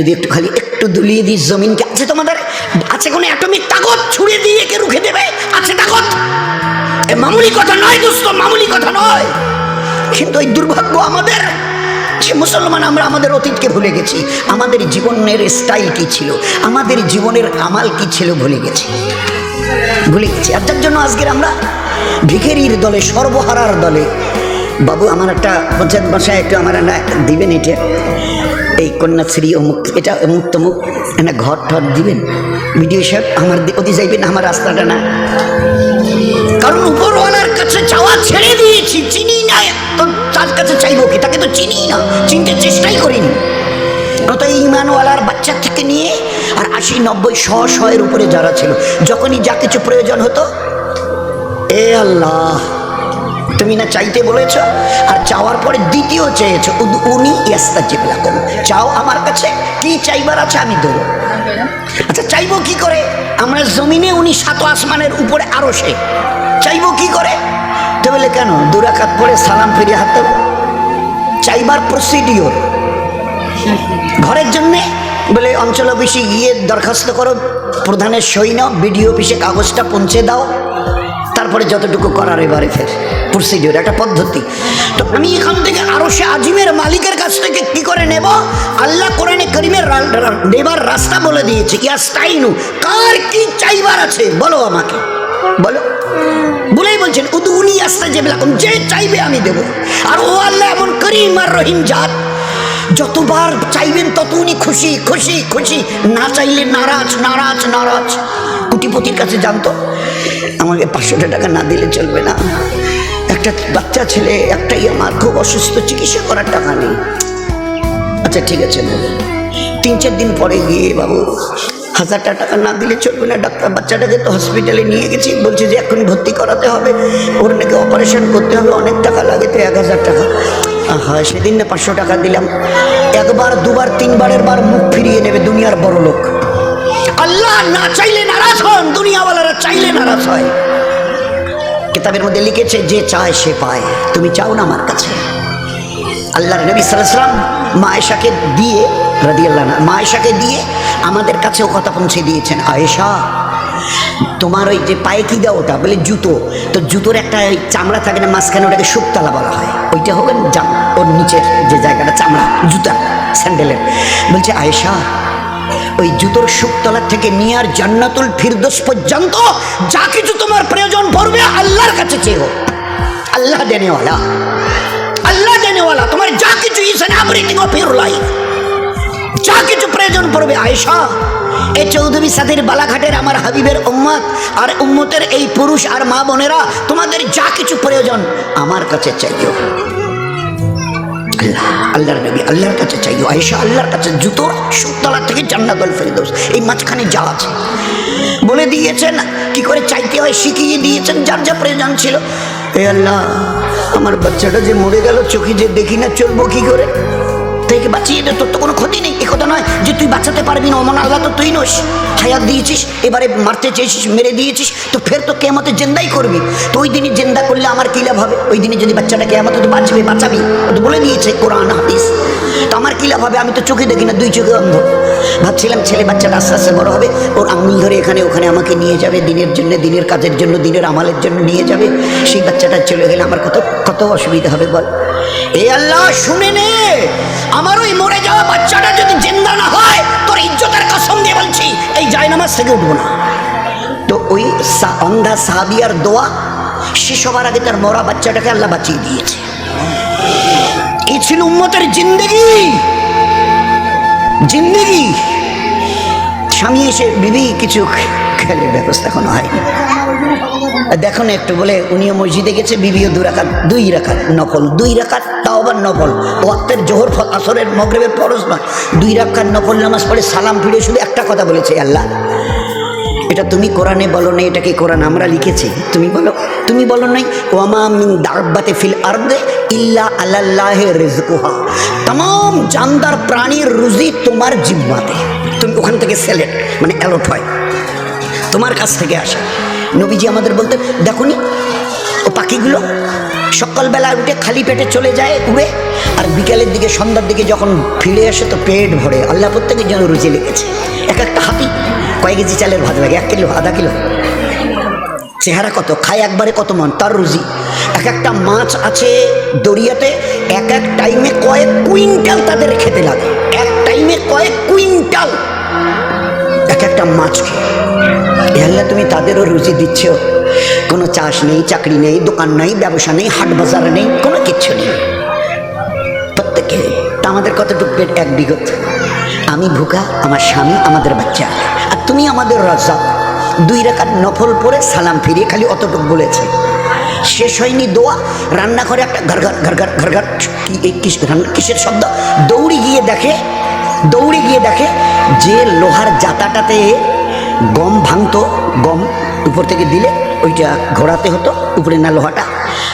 যদি একটু খালি একটু দুলিয়ে দিস জমিনকে, আছে তোমাদের? আছে কোনো অ্যাটমিক তাকত? ছুড়ে দিয়ে একে রুখে দেবে? আছে তাকত? এ মামুলি কথা নয় দোস্ত মামুলি কথা নয়। কিন্তু এই দুর্ভাগ্য আমাদের সে মুসলমান আমরা আমাদের অতীতকে ভুলে গেছি, আমাদের জীবনের স্টাইল কি ছিল? আমাদের জীবনের আমাল কি ছিল ভুলে গেছি। ভুলে গেছি। আর যার জন্য আজকের আমরা ভিখেরির দলে, সর্বহারার দলে, বাবু আমার একটা পঞ্চায়েত বাসায় একটু আমার দিবেন এটা। এই কন্যাশ্রী অমুক, এটা অমুক তমুক একটা ঘর ঠর দিবেন। ভিডিও সাহেব, আমার ওদি যাইবেন আমার রাস্তাটা না। কারণ উপরওয়ালার কাছে চাওয়া ছেড়ে দিয়েছি, চিনি না, তো তার কাছে চাইব কি? তাকে তো চিনি না, চিনতে চেষ্টাই করিনি। কত ইমানওয়ালার বাচ্চা থেকে নিয়ে আর আশি নব্বই শ শয়ের উপরে যারা ছিল, যখনই যা কিছু প্রয়োজন হতো, এ আল্লাহ তুমি না চাইতে বলেছ, আর চাওয়ার পরে দ্বিতীয় চেয়েছো। উনি ইয়াস্তা জিবলাকুম চাও আমার কাছে, কি চাইবার আছে আমি দেবো। আচ্ছা চাইব কি করে? আমরা জমিনে উনি সাত আসমানের উপরে আরও সে চাইব কি করে? তো বলে, কেন? দুরাকাত পরে সালাম ফিরিয়ে হাত দেবো। চাইবার প্রসিডিওর ঘরের জন্যে? বলে, অঞ্চল অফিসে গিয়ে দরখাস্ত করো। প্রধানের সই নাও, বিডিও অফিসে কাগজটা পৌঁছে দাও। তারপরে যতটুকু করার এবারে ফের প্রসিডিওর একটা পদ্ধতি। তো আমি এখান থেকে আরও সে আজিমের মালিকের কাছ থেকে কি করে নেব? আল্লাহ কোরআনে করিমের নেবার রাস্তা বলে দিয়েছে, ইয়াস্তাইনু, কার কি চাইবার আছে? বলো আমাকে। বলো। বলেই বলছেন উদুনি আস্তা যেবিলাকম যে চাইবে আমি দেব। আর ও আল্লাহ এমন করিম আর রহিম জাত। যতবার চাইবেন তত উনি খুশি খুশি খুশি। না চাইলে নারাজ নারাজ নারাজ। কুটিপতির কাছে জানতো, আমাকে পাঁচশোটা টাকা না দিলে চলবে না। একটা বাচ্চা ছেলে, একটাই আমার, খুব অসুস্থ, চিকিৎসা করার টাকা নেই। আচ্ছা ঠিক আছে তিন, চার দিন পরে গিয়ে, বাবু, হাজারটা টাকা না দিলে চলবে না। ডাক্তার বাচ্চাটাকে তো হসপিটালে নিয়ে গেছি। বলছে যে এখন ভর্তি করাতে হবে। ওর নাকি অপারেশন করতে হবে। অনেক টাকা লাগে তো এক হাজার টাকা। হ্যাঁ সেদিন না পাঁচশো টাকা দিলাম। একবার, দুবার তিনবারের বার মুখ ফিরিয়ে নেবে দুনিয়ার বড় লোক। আল্লাহ না চাইলে নারাজ হন, দুনিয়াওয়ালারা চাইলে নারাজ হয়। কিতাবের মধ্যে লিখেছে, যে চায়, সে পায়। তুমি চাও না আমার কাছে? আল্লাহর নবী সালাম মায়েশাকে দিয়ে, রাদিয়াল্লাহ না মায়েশাকে দিয়ে আমাদের কাছেও কথা পৌঁছে দিয়েছেন, আয়েশা তোমার ওই যে পায়ে কি দাও ওটা? বলে জুতো। তো জুতোর একটা চামড়া থাকে না, মাঝখানে ওটাকে শুকতলা বলা হয়। ওইটা হবে জাম ওর নিচের যে জায়গাটা, চামড়া, জুতা, স্যান্ডেলের। বলছে, আয়েশা, ওই জুতোর শুকতলা থেকে নিয়ে আর জান্নাতুল ফিরদোস পর্যন্ত যা কিছু তোমার প্রয়োজন পড়বে আল্লাহর কাছে চেয়েও। আল্লাহ দেনেওয়ালা। আল্লাহ দেনেওয়ালা, তোমার যা কিছু ইস এন এভরিথিং অফ যা কিছু প্রয়োজন পড়বে, আয়েশা। এই চৌধুরী সাদের বালাঘাটের আমার হাবিবের উম্মত, আর উম্মতের এই পুরুষ আর মা বোনেরা, তোমাদের যা কিছু প্রয়োজন আমার কাছে চাইও। আল্লাহ, আল্লাহর নবী আল্লাহর কাছে চাইও। আয়েশা, আল্লাহর কাছে জুতো সুতলা থেকে জান্নাতুল ফেরদৌস। এই মাঝখানে যা আছে। বলে দিয়েছেন, কি করে চাইতে হয় শিখিয়ে দিয়েছেন, যার যা প্রয়োজন ছিল। এ আল্লাহ, আমার বাচ্চাটা যে মরে গেল, চোখে যে দেখি না, চলবো কি করে? তাইকে বাঁচিয়ে দে, তোর তো কোনো ক্ষতি নেই। এ কথা নয় যে তুই বাঁচাতে পারবি না, অমন আল্লাহ তো তুই নোস। হায়াত দিয়েছিস, এবারে মারতে চেয়েছিস, মেরে দিয়েছিস, তো ফের তো কেমতে জেন্দাই করবি। তো ওই দিনই জেন্দা করলে আমার কি লাভ হবে? ওই দিনে যদি বাচ্চাটা কেমতে তো বাঁচবে, বাঁচাবি। ও তো বলে দিয়েছে কোরআন, হাদিস। তো আমার কী লাভ হবে? আমি তো চোখে দেখি না, দুই চোখে অন্ধ। ভাবছিলাম ছেলে বাচ্চাটা আস্তে আস্তে বড় হবে, ওর আঙুল ধরে এখানে ওখানে আমাকে নিয়ে যাবে, দিনের জন্য, দিনের কাজের জন্য, দিনের আমালের জন্য নিয়ে যাবে। সেই বাচ্চাটা চলে গেলে আমার কত কত অসুবিধা হবে বল? এ আল্লাহ, শুনে নে! জায়নামাজ থেকে উঠবো না। তো ওই অন্ধা সাহাবিয়ার দোয়া, সে সবার আগে তার মরা বাচ্চাটাকে আল্লাহ বাঁচিয়ে দিয়েছে। এই ছিল উম্মতের জিন্দগি। জিন্দগি। স্বামী এসে বিবি কিছু খেলের ব্যবস্থা কোনো হয়নি। দেখো না একটু বলে, উনিও মসজিদে গেছে, বিবিও দু রাখাত দুই রাখাত নকল দুই রাখাত তাও আবার নকল ওয়াক্তের জোহর আসরের মগরেবের পরশ নয়। দুই রাখার নকল নামাজ পড়ে সালাম ফিরে শুধু একটা কথা বলেছে, আল্লাহ। এটা তুমি কোরআনে বলো না এটাকে কোরআন আমরা লিখেছি? তুমি বলো তুমি বলো নাই, ওয়ামা মিন দাগবাতে ফিল আর্দে ইল্লা আল্লাহ রেজকুহা। তাম জানদার প্রাণীর রুজি তোমার জিম্মাতে। তুমি ওখান থেকে সেলেক্ট মানে অ্যালট হয়। তোমার কাছ থেকে আসে। নবীজি আমাদের বলতে, দেখো নি, ও পাখিগুলো সকালবেলা উঠে খালি পেটে চলে যায় উড়ে, আর বিকেলের দিকে, সন্ধ্যার দিকে যখন ফিরে আসে তো পেট ভরে। আল্লাহ প্রত্যেকের যেন রুচি লেগেছে। এক একটা হাতি কয়েক কেজি চালের ভাত লাগে? এক কিলো, আধা কিলো। চেহারা কত? খায় একবারে কত মন? তার রুজি এক একটা মাছ আছে দরিয়াতে এক এক টাইমে কয়েক কুইন্টাল তাদের খেতে লাগে। এক টাইমে কয়েক কুইন্টাল। এক একটা মাছ আল্লাহ, তুমি তাদেরও রুজি দিচ্ছ। কোনো চাষ নেই, চাকরি নেই, দোকান নেই, ব্যবসা নেই, হাট বাজার নেই, কোনো কিচ্ছু নেই। প্রত্যেকে, তা আমাদের কতটুকু পেট? এক বিগত। আমি ভুকা আমার স্বামী, আমাদের বাচ্চা। আর তুমি আমাদের রাজাক দুই রেখার নফল পরে সালাম ফিরিয়ে খালি অতটুক বলেছে। শেষ হয়নি দোয়া। রান্নাঘরে একটা ঘর ঘর ঘর ঘর ঘর ঘর কিসের শব্দ? দৌড়ি গিয়ে দেখে দৌড়ে গিয়ে দেখে যে লোহার জাতাটাতে গম ভাঙতো, গম উপর থেকে দিলে ওইটা ঘোরাতে হতো, উপরে না লোহাটা।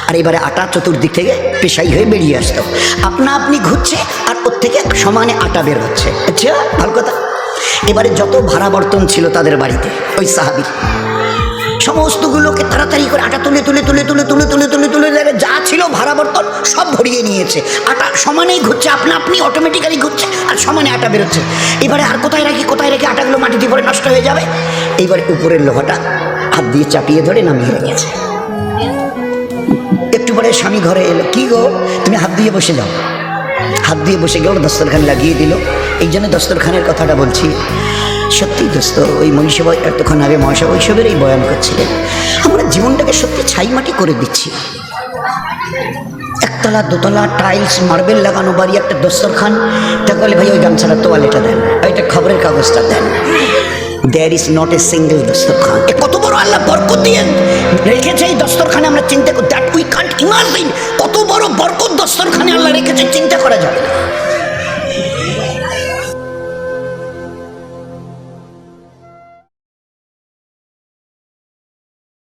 আর এবারে আটা চতুর্দিক থেকে পেশাই হয়ে বেরিয়ে আসতো। আপনা আপনি ঘুরছে আর ওর থেকে সমানে আটা বের হচ্ছে। আচ্ছা ভালো কথা। এবারে যত ভাড়া বর্তন ছিল তাদের বাড়িতে, ওই সাহাবির। সমস্তগুলোকে তাড়াতাড়ি করে আটা তুলে তুলে তুলে তুলে তুলে তুলে তুলে তুলে তুলে যা ছিল ভাড়া বর্তন সব ভরিয়ে নিয়েছে। আটা সমানেই ঘুরছে, আপনা আপনি অটোমেটিক্যালি ঘুরছে, আর সমানে আটা বেরোচ্ছে। এবারে আর কোথায় রাখি, কোথায় রেখে, আটাগুলো মাটিতে পরে নষ্ট হয়ে যাবে? এইবারে উপরের লোহাটা হাত দিয়ে চাপিয়ে ধরে নামিয়ে রেখেছে একটু পরে স্বামী ঘরে এলো। কি গো, তুমি হাত দিয়ে বসে যাও। হাত দিয়ে বসে গেল দস্তরখান লাগিয়ে দিল। এই জন্য দস্তরখানের কথাটা বলছি। সত্যি দোস্ত, ওই মহিষাব এতক্ষণ আগে মহাসা বৈশবের এই বয়ান করছিলেন আমরা জীবনটাকে সত্যি ছাই মাটি করে দিচ্ছি। একতলা, দোতলা টাইলস মার্বেল লাগানো বাড়ি, একটা দস্তরখান। তাকে বলে, ভাই, ওই গামছাটা তোয়ালেটা দেন, ওইটা খবরের কাগজটা দেন। There is not a single দস্তরখান। এ কত বড় আল্লাহ বরকত দিয়ে রেখেছে এই দস্তরখানে আমরা চিন্তা করি। দ্যাট উই কান্ট ইমাজিন কত বড় বরকত দস্তরখানে আল্লাহ রেখেছে, চিন্তা করা যাবে না।